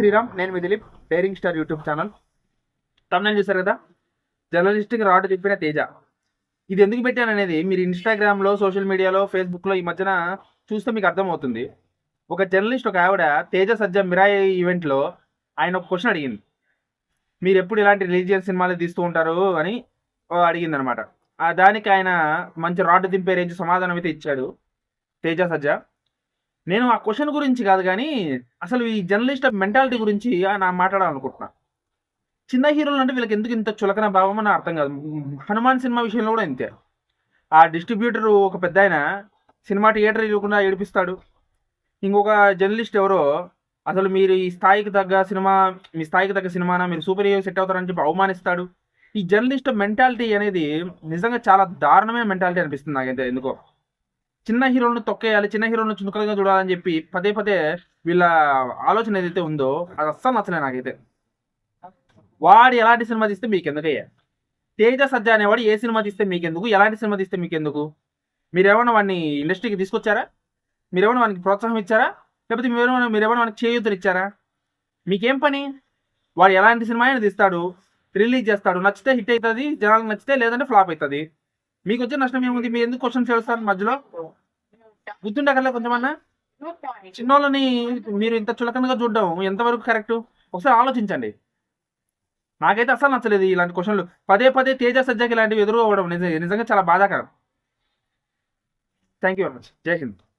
శ్రీరామ్ నేను మీ దిలీప్ పేరింగ్ స్టార్ యూట్యూబ్ ఛానల్. తమిళ చూసారు కదా? జర్నలిస్ట్కి రాడ్ చెప్పిన తేజ. ఇది ఎందుకు పెట్టాను అనేది మీరు ఇన్స్టాగ్రామ్లో సోషల్ మీడియాలో ఫేస్బుక్లో ఈ మధ్యన చూస్తే మీకు అర్థమవుతుంది. ఒక జర్నలిస్ట్ ఒక ఆవిడ తేజ సజ్జ మిరాయి ఈవెంట్లో ఆయన ఒక క్వశ్చన్ అడిగింది. మీరు ఎప్పుడు ఇలాంటి రిలీజియస్ సినిమాలు తీస్తూ ఉంటారు అని అడిగింది అనమాట దానికి ఆయన మంచి రాడ్ దింపే రేంజ్ సమాధానం అయితే ఇచ్చాడు తేజ సజ్జ. నేను ఆ క్వశ్చన్ గురించి కాదు కానీ అసలు ఈ జర్నలిస్ట్ మెంటాలిటీ గురించి నా మాట్లాడాలనుకుంటున్నా. చిన్న హీరోలు అంటే వీళ్ళకి ఎందుకు ఇంత చులకన భావం అని అర్థం కాదు. హనుమాన్ సినిమా విషయంలో కూడా ఇంతే. ఆ డిస్ట్రిబ్యూటర్ ఒక పెద్ద ఆయన సినిమా థియేటర్ ఇవ్వకుండా ఏడిపిస్తాడు. ఇంకొక జర్నలిస్ట్ ఎవరో అసలు మీరు ఈ స్థాయికి తగ్గ సినిమా మీ స్థాయికి తగ్గ సినిమానా మీరు సూపర్ హీరో సెట్ అవుతారని చెప్పి అవమానిస్తాడు. ఈ జర్నలిస్ట్ మెంటాలిటీ అనేది నిజంగా చాలా దారుణమైన మెంటాలిటీ అనిపిస్తుంది నాకైతే ఎందుకో. చిన్న హీరోలను తొక్కేయాలి చిన్న హీరోలను చునుకలుగా చూడాలని చెప్పి పదే పదే వీళ్ళ ఆలోచన ఏదైతే ఉందో అది అస్సలు నచ్చలే నాకైతే. వాడు ఎలాంటి సినిమా తీస్తే మీకు ఎందుకయ్యా తేజ సజ్జా అనేవాడు ఏ సినిమా తీస్తే మీకు ఎందుకు ఎలాంటి సినిమా తీస్తే మీకు ఎందుకు మీరేమైనా వాడిని ఇండస్ట్రీకి తీసుకొచ్చారా? మీరేమైనా వానికి ప్రోత్సాహం ఇచ్చారా? లేకపోతే మీరేమైనా మీరేమైనా వానికి చేయూతలు ఇచ్చారా? మీకేం పని? వాడు ఎలాంటి సినిమా అయినా తీస్తాడు రిలీజ్ చేస్తాడు నచ్చితే హిట్ అవుతుంది జనాలకు నచ్చితే లేదంటే ఫ్లాప్ అవుతుంది. మీకు వచ్చే నష్టం ఏముంది? మీరు ఎందుకు క్వశ్చన్ చేస్తారు మధ్యలో? గుర్తుండగల కొంచెమన్నా? చిన్నోళ్ళని మీరు ఇంత చులకనగా చూడడం ఎంతవరకు కరెక్ట్? ఒకసారి ఆలోచించండి. నాకైతే అసలు నచ్చలేదు ఇలాంటి క్వశ్చన్లు. పదే పదే తేజ సజ్జకి ఇలాంటివి ఎదురు అవ్వడం నిజ- నిజంగా చాలా బాధాకరం. థ్యాంక్ యూ వెరీ మచ్ జై హింద్.